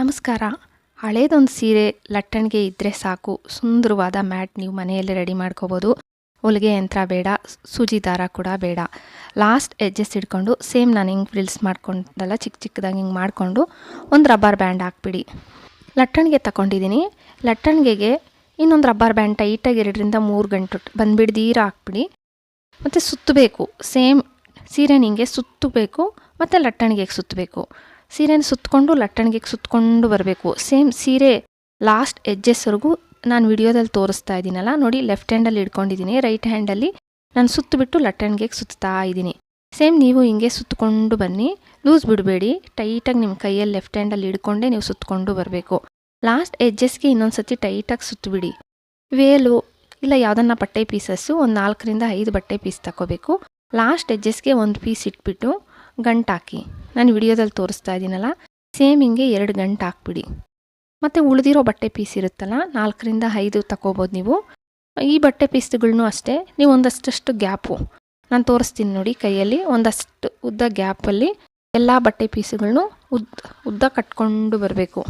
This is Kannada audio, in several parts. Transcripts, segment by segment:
ನಮಸ್ಕಾರ. ಹಳೇದೊಂದು ಸೀರೆ ಲಟ್ಟಣಿಗೆ ಇದ್ದರೆ ಸಾಕು. ಸುಂದರವಾದ ಮ್ಯಾಟ್ ನೀವು ಮನೆಯಲ್ಲಿ ರೆಡಿ ಮಾಡ್ಕೋಬೋದು. ಹೊಲಿಗೆ ಯಂತ್ರ ಬೇಡ, ಸೂಜಿ ದಾರ ಕೂಡ ಬೇಡ. ಲಾಸ್ಟ್ ಎಡ್ಜಸ್ ಹಿಡ್ಕೊಂಡು ಸೇಮ್ ನಾನು ಹಿಂಗೆ ಫ್ರಿಲ್ಸ್ ಮಾಡ್ಕೊಂಡಲ್ಲ ಚಿಕ್ಕ ಚಿಕ್ಕದಾಗಿ ಹಿಂಗೆ ಮಾಡಿಕೊಂಡು ಒಂದು ರಬ್ಬರ್ ಬ್ಯಾಂಡ್ ಹಾಕ್ಬಿಡಿ. ಲಟ್ಟಣಿಗೆ ತಗೊಂಡಿದ್ದೀನಿ ಲಟ್ಟಣಿಗೆಗೆ ಇನ್ನೊಂದು ರಬ್ಬರ್ ಬ್ಯಾಂಡ್ ಟೈಟಾಗಿ ಎರಡರಿಂದ ಮೂರು ಗಂಟೆ ಬಂದುಬಿಡ್ದೀರ ಹಾಕ್ಬಿಡಿ. ಮತ್ತು ಸುತ್ತಬೇಕು. ಸೇಮ್ ಸೀರೆ ನಿಂಗೆ ಸುತ್ತಬೇಕು, ಮತ್ತು ಲಟ್ಟಣಿಗೆಗೆ ಸುತ್ತಬೇಕು. ಸೀರೆನ ಸುತ್ತಕೊಂಡು ಲಟ್ಟಣಿಗೆಗೆ ಸುತ್ತಕೊಂಡು ಬರಬೇಕು. ಸೇಮ್ ಸೀರೆ ಲಾಸ್ಟ್ ಎಜ್ಜೆಸ್ವರೆಗೂ ನಾನು ವಿಡಿಯೋದಲ್ಲಿ ತೋರಿಸ್ತಾ ಇದ್ದೀನಲ್ಲ, ನೋಡಿ ಲೆಫ್ಟ್ ಹ್ಯಾಂಡಲ್ಲಿ ಇಟ್ಕೊಂಡಿದ್ದೀನಿ ರೈಟ್ ಹ್ಯಾಂಡಲ್ಲಿ ನಾನು ಸುತ್ತಬಿಟ್ಟು ಲಟ್ಟಣಿಗೆಗೆ ಸುತ್ತಾ ಇದ್ದೀನಿ. ಸೇಮ್ ನೀವು ಹಿಂಗೆ ಸುತ್ತಕೊಂಡು ಬನ್ನಿ, ಲೂಸ್ ಬಿಡಬೇಡಿ ಟೈಟಾಗಿ ನಿಮ್ಮ ಕೈಯಲ್ಲಿ ಲೆಫ್ಟ್ ಹ್ಯಾಂಡಲ್ಲಿ ಹಿಡ್ಕೊಂಡೇ ನೀವು ಸುತ್ತಕೊಂಡು ಬರಬೇಕು. ಲಾಸ್ಟ್ ಎಜ್ಜೆಸ್ಗೆ ಇನ್ನೊಂದು ಸತಿ ಟೈಟಾಗಿ ಸುತ್ತಬಿಡಿ ವೇಲು ಇಲ್ಲ ಯಾವುದನ್ನ ಬಟ್ಟೆ ಪೀಸಸ್ಸು ಒಂದು ನಾಲ್ಕರಿಂದ ಐದು ಬಟ್ಟೆ ಪೀಸ್ ತಗೋಬೇಕು ಲಾಸ್ಟ್ ಎಜ್ಜೆಸ್ಗೆ ಒಂದು ಪೀಸ್ ಇಟ್ಬಿಟ್ಟು ಗಂಟಾಕಿ. ನಾನು ವಿಡಿಯೋದಲ್ಲಿ ತೋರಿಸ್ತಾ ಇದ್ದೀನಲ್ಲ ಸೇಮ್ ಹಿಂಗೆ ಎರಡು ಗಂಟೆ ಹಾಕ್ಬಿಡಿ. ಮತ್ತು ಉಳಿದಿರೋ ಬಟ್ಟೆ ಪೀಸ್ ಇರುತ್ತಲ್ಲ, ನಾಲ್ಕರಿಂದ ಐದು ತಗೋಬೋದು ನೀವು. ಈ ಬಟ್ಟೆ ಪೀಸ್ಗಳನ್ನೂ ಅಷ್ಟೇ, ನೀವು ಒಂದಷ್ಟಷ್ಟು ಗ್ಯಾಪು. ನಾನು ತೋರಿಸ್ತೀನಿ ನೋಡಿ ಕೈಯಲ್ಲಿ, ಒಂದಷ್ಟು ಉದ್ದ ಗ್ಯಾಪಲ್ಲಿ ಎಲ್ಲ ಬಟ್ಟೆ ಪೀಸುಗಳನ್ನು ಉದ್ದ ಉದ್ದ ಕಟ್ಕೊಂಡು ಬರಬೇಕು.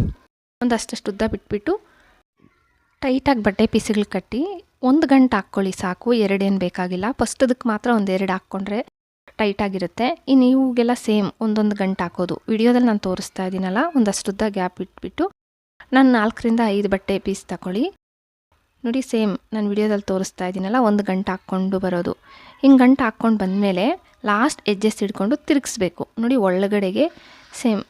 ಒಂದಷ್ಟು ಉದ್ದ ಬಿಟ್ಬಿಟ್ಟು ಟೈಟಾಗಿ ಬಟ್ಟೆ ಪೀಸುಗಳು ಕಟ್ಟಿ, ಒಂದು ಗಂಟೆ ಹಾಕ್ಕೊಳ್ಳಿ ಸಾಕು ಎರಡೇನು ಬೇಕಾಗಿಲ್ಲ. ಫಸ್ಟ್ ಅದಕ್ಕೆ ಮಾತ್ರ ಒಂದೆರಡು ಹಾಕ್ಕೊಂಡ್ರೆ ಟೈಟಾಗಿರುತ್ತೆ ಇನ್ನು ಇವುಗೆಲ್ಲ ಸೇಮ್ ಒಂದೊಂದು ಗಂಟೆ ಹಾಕೋದು. ವಿಡಿಯೋದಲ್ಲಿ ನಾನು ತೋರಿಸ್ತಾ ಇದ್ದೀನಲ್ಲ ಒಂದಷ್ಟು ಉದ್ದ ಗ್ಯಾಪ್ ಇಟ್ಬಿಟ್ಟು ನಾನು ನಾಲ್ಕರಿಂದ ಐದು ಬಟ್ಟೆ ಪೀಸ್ ತಗೊಳ್ಳಿ ನೋಡಿ, ಸೇಮ್ ನಾನು ವಿಡಿಯೋದಲ್ಲಿ ತೋರಿಸ್ತಾ ಇದ್ದೀನಲ್ಲ ಒಂದು ಗಂಟೆ ಹಾಕ್ಕೊಂಡು ಬರೋದು. ಹಿಂಗೆ ಗಂಟೆ ಹಾಕ್ಕೊಂಡು ಬಂದಮೇಲೆ ಲಾಸ್ಟ್ ಎಜ್ಜಸ್ ಹಿಡ್ಕೊಂಡು ತಿರುಗಿಸ್ಬೇಕು. ನೋಡಿ, ಒಳಗಡೆಗೆ ಸೇಮ್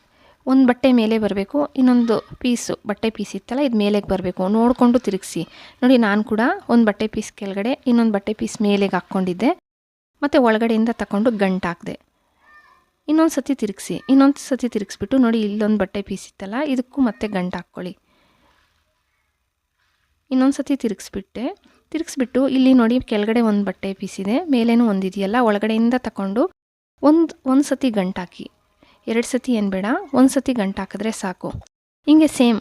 ಒಂದು ಬಟ್ಟೆ ಮೇಲೆ ಬರಬೇಕು, ಇನ್ನೊಂದು ಪೀಸು, ಬಟ್ಟೆ ಪೀಸ್ ಇತ್ತಲ್ಲ, ಇದು ಮೇಲೆಗೆ ಬರಬೇಕು. ನೋಡಿಕೊಂಡು ತಿರುಗಿಸಿ. ನೋಡಿ, ನಾನು ಕೂಡ ಒಂದು ಬಟ್ಟೆ ಪೀಸ್ ಕೆಳಗಡೆ, ಇನ್ನೊಂದು ಬಟ್ಟೆ ಪೀಸ್ ಮೇಲೆಗೆ ಹಾಕ್ಕೊಂಡಿದ್ದೆ. ಮತ್ತು ಒಳಗಡೆಯಿಂದ ತಗೊಂಡು ಗಂಟು ಹಾಕಿದೆ ಇನ್ನೊಂದು ಸತಿ ತಿರುಗಿಸಿ, ಇನ್ನೊಂದು ಸತಿ ತಿರುಗಿಸ್ಬಿಟ್ಟು ನೋಡಿ ಇಲ್ಲೊಂದು ಬಟ್ಟೆ ಪೀಸ್ ಇತ್ತಲ್ಲ, ಇದಕ್ಕೂ ಮತ್ತೆ ಗಂಟು ಹಾಕ್ಕೊಳ್ಳಿ ಇನ್ನೊಂದು ಸತಿ ತಿರುಗಿಸ್ಬಿಟ್ಟೆ. ತಿರುಗಿಸ್ಬಿಟ್ಟು ಇಲ್ಲಿ ನೋಡಿ ಕೆಳಗಡೆ ಒಂದು ಬಟ್ಟೆ ಪೀಸ್ ಇದೆ, ಮೇಲೇನೂ ಒಂದಿದೆಯಲ್ಲ ಒಳಗಡೆಯಿಂದ ತಗೊಂಡು ಒಂದು ಒಂದು ಸತಿ ಗಂಟಾಕಿ. ಎರಡು ಸತಿ ಏನು ಬೇಡ, ಒಂದು ಸತಿ ಗಂಟು ಹಾಕಿದ್ರೆ ಸಾಕು. ಹಿಂಗೆ ಸೇಮ್,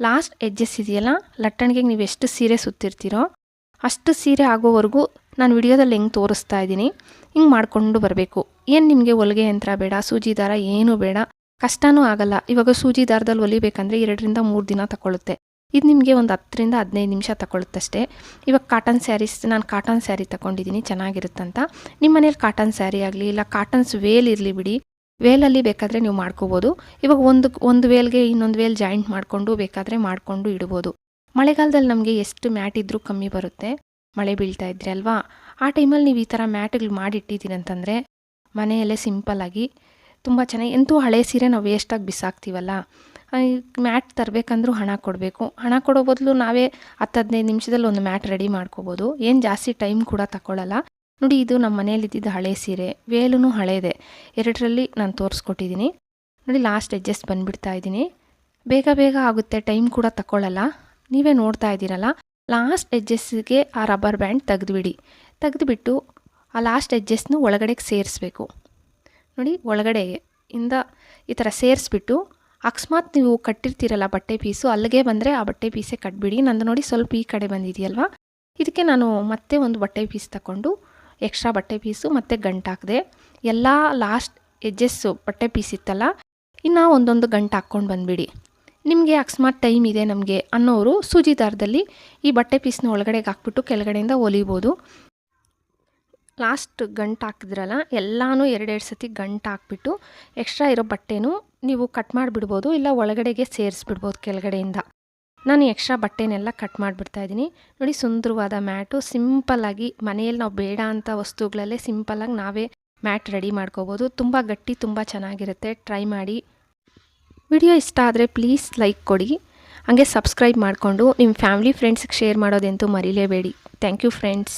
ಲಾಸ್ಟ್ ಎಡ್ಜಸ್ ಇದೆಯಲ್ಲ ಲಟ್ಟಣಿಗೆ ನೀವು ಎಷ್ಟು ಸೀರೆ ಸುತ್ತಿರ್ತೀರೋ, ಅಷ್ಟು ಸೀರೆ ಆಗೋವರೆಗೂ ನಾನು ವಿಡಿಯೋದಲ್ಲಿ ಹೆಂಗೆ ತೋರಿಸ್ತಾ ಇದ್ದೀನಿ, ಹಿಂಗೆ ಮಾಡಿಕೊಂಡು ಬರಬೇಕು. ಏನು ನಿಮಗೆ ಹೊಲಿಗೆ ಯಂತ್ರ ಬೇಡ, ಸೂಜಿ ದಾರ ಏನೂ ಬೇಡ. ಕಷ್ಟನೂ ಆಗಲ್ಲ. ಇವಾಗ ಸೂಜಿ ದಾರದಲ್ಲಿ ಹೊಲಿಬೇಕಂದ್ರೆ ಎರಡರಿಂದ ಮೂರು ದಿನ ತಗೊಳ್ಳುತ್ತೆ ಇದು ನಿಮಗೆ ಒಂದು ಹತ್ತರಿಂದ ಹದಿನೈದು ನಿಮಿಷ ತಗೊಳುತ್ತಷ್ಟೇ. ಇವಾಗ ಕಾಟನ್ ಸ್ಯಾರೀಸ್ ನಾನು ಕಾಟನ್ ಸ್ಯಾರಿ ತಗೊಂಡಿದ್ದೀನಿ, ಚೆನ್ನಾಗಿರುತ್ತಂತ. ನಿಮ್ಮ ಮನೇಲಿ ಕಾಟನ್ ಸ್ಯಾರಿ ಆಗಲಿ, ಇಲ್ಲ ಕಾಟನ್ಸ್ ವೇಲ್ ಇರಲಿ ಬಿಡಿ. ವೇಲಲ್ಲಿ ಬೇಕಾದರೆ ನೀವು ಮಾಡ್ಕೋಬೋದು. ಇವಾಗ ಒಂದು ಒಂದು ವೇಲ್ಗೆ ಇನ್ನೊಂದು ವೇಲ್ ಜಾಯಿಂಟ್ ಮಾಡಿಕೊಂಡು ಬೇಕಾದರೆ ಮಾಡಿಕೊಂಡು ಇಡ್ಬೋದು. ಮಳೆಗಾಲದಲ್ಲಿ ನಮಗೆ ಎಷ್ಟು ಮ್ಯಾಟ್ ಇದ್ದರೂ ಕಮ್ಮಿ ಬರುತ್ತೆ. ಮಳೆ ಬೀಳ್ತಾ ಇದ್ರಿ ಅಲ್ವಾ? ಆ ಟೈಮಲ್ಲಿ ನೀವು ಈ ಥರ ಮ್ಯಾಟ್ಗಳು ಮಾಡಿಟ್ಟಿದ್ದೀರಂತಂದರೆ ಮನೆಯಲ್ಲೇ ಸಿಂಪಲ್ಲಾಗಿ ತುಂಬ ಚೆನ್ನಾಗಿ, ಎಂತೂ ಹಳೆ ಸೀರೆ ನಾವು ವೇಸ್ಟಾಗಿ ಬಿಸಾಕ್ತೀವಲ್ಲ? ಮ್ಯಾಟ್ ತರಬೇಕಂದ್ರೂ ಹಣ ಕೊಡಬೇಕು. ಹಣ ಕೊಡೋ ಬದಲು ನಾವೇ ಹತ್ತು ಹದಿನೈದು ನಿಮಿಷದಲ್ಲಿ ಒಂದು ಮ್ಯಾಟ್ ರೆಡಿ ಮಾಡ್ಕೋಬೋದು. ಏನು ಜಾಸ್ತಿ ಟೈಮ್ ಕೂಡ ತಗೊಳ್ಳಲ್ಲ ನೋಡಿ, ಇದು ನಮ್ಮ ಮನೆಯಲ್ಲಿ ಇದ್ದಿದ್ದ ಹಳೆ ಸೀರೆ. ವೇಲೂ ಹಳೇದೆ. ಎರಡರಲ್ಲಿ ನಾನು ತೋರಿಸ್ಕೊಟ್ಟಿದ್ದೀನಿ. ನೋಡಿ ಲಾಸ್ಟ್ ಅಡ್ಜಸ್ಟ್ ಬಂದುಬಿಡ್ತಾ ಇದ್ದೀನಿ. ಬೇಗ ಬೇಗ ಆಗುತ್ತೆ. ಟೈಮ್ ಕೂಡ ತಗೊಳ್ಳಲ್ಲ ನೀವೇ ನೋಡ್ತಾ ಇದ್ದೀರಲ್ಲ? ಲಾಸ್ಟ್ ಎಡ್ಜಸ್ಸಿಗೆ ಆ ರಬ್ಬರ್ ಬ್ಯಾಂಡ್ ತೆಗೆದುಬಿಡಿ. ತೆಗೆದುಬಿಟ್ಟು ಆ ಲಾಸ್ಟ್ ಎಡ್ಜಸ್ನು ಒಳಗಡೆಗೆ ಸೇರಿಸ್ಬೇಕು. ನೋಡಿ, ಒಳಗಡೆ ಇಂದ ಈ ಥರ ಸೇರಿಸ್ಬಿಟ್ಟು ಅಕಸ್ಮಾತ್ ನೀವು ಕಟ್ಟಿರ್ತೀರಲ್ಲ ಬಟ್ಟೆ ಪೀಸು, ಅಲ್ಲಿಗೆ ಬಂದರೆ ಆ ಬಟ್ಟೆ ಪೀಸೇ ಕಟ್ಬಿಡಿ. ನಂದು ನೋಡಿ ಸ್ವಲ್ಪ ಈ ಕಡೆ ಬಂದಿದೆಯಲ್ವ? ಇದಕ್ಕೆ ನಾನು ಮತ್ತೆ ಒಂದು ಬಟ್ಟೆ ಪೀಸ್ ತಗೊಂಡು ಎಕ್ಸ್ಟ್ರಾ ಬಟ್ಟೆ ಪೀಸು ಮತ್ತು ಗಂಟು ಹಾಕಿದೆ, ಎಲ್ಲ ಲಾಸ್ಟ್ ಎಡ್ಜಸ್ಸು ಬಟ್ಟೆ ಪೀಸ್ ಇತ್ತಲ್ಲ, ಇನ್ನು ಒಂದೊಂದು ಗಂಟು ಹಾಕ್ಕೊಂಡು ಬಂದುಬಿಡಿ. ನಿಮಗೆ ಅಕಸ್ಮಾತ್ ಟೈಮ್ ಇದೆ ನಮಗೆ ಅನ್ನೋರು ಸೂಜಿ ದಾರದಲ್ಲಿ ಈ ಬಟ್ಟೆ ಪೀಸ್ನ ಒಳಗಡೆಗೆ ಹಾಕ್ಬಿಟ್ಟು ಕೆಳಗಡೆಯಿಂದ ಹೊಲಿಬೋದು ಲಾಸ್ಟ್ ಗಂಟು ಹಾಕಿದ್ರಲ್ಲ ಎಲ್ಲನೂ ಎರಡೆರಡು ಸತಿ ಗಂಟು ಹಾಕ್ಬಿಟ್ಟು ಎಕ್ಸ್ಟ್ರಾ ಇರೋ ಬಟ್ಟೆನೂ ನೀವು ಕಟ್ ಮಾಡಿಬಿಡ್ಬೋದು, ಇಲ್ಲ ಒಳಗಡೆಗೆ ಸೇರಿಸ್ಬಿಡ್ಬೋದು ಕೆಳಗಡೆಯಿಂದ. ನಾನು ಎಕ್ಸ್ಟ್ರಾ ಬಟ್ಟೆನೆಲ್ಲ ಕಟ್ ಮಾಡಿಬಿಡ್ತಾ ಇದ್ದೀನಿ. ನೋಡಿ, ಸುಂದರವಾದ ಮ್ಯಾಟು ಸಿಂಪಲ್ಲಾಗಿ ಮನೆಯಲ್ಲಿ ನಾವು ಬೇಡ ಅಂತ ವಸ್ತುಗಳಲ್ಲೇ ಸಿಂಪಲ್ಲಾಗಿ ನಾವೇ ಮ್ಯಾಟ್ ರೆಡಿ ಮಾಡ್ಕೋಬೋದು. ತುಂಬ ಗಟ್ಟಿ, ತುಂಬ ಚೆನ್ನಾಗಿರುತ್ತೆ. ಟ್ರೈ ಮಾಡಿ. ವಿಡಿಯೋ ಇಷ್ಟ ಆದರೆ ಪ್ಲೀಸ್ ಲೈಕ್ ಕೊಡಿ. ಹಾಗೆ ಸಬ್ಸ್ಕ್ರೈಬ್ ಮಾಡಿಕೊಂಡು ನಿಮ್ಮ ಫ್ಯಾಮಿಲಿ, ಫ್ರೆಂಡ್ಸ್ಗೆ ಶೇರ್ ಮಾಡೋದಂತೂ ಮರಿಲೇಬೇಡಿ. Thank you, friends.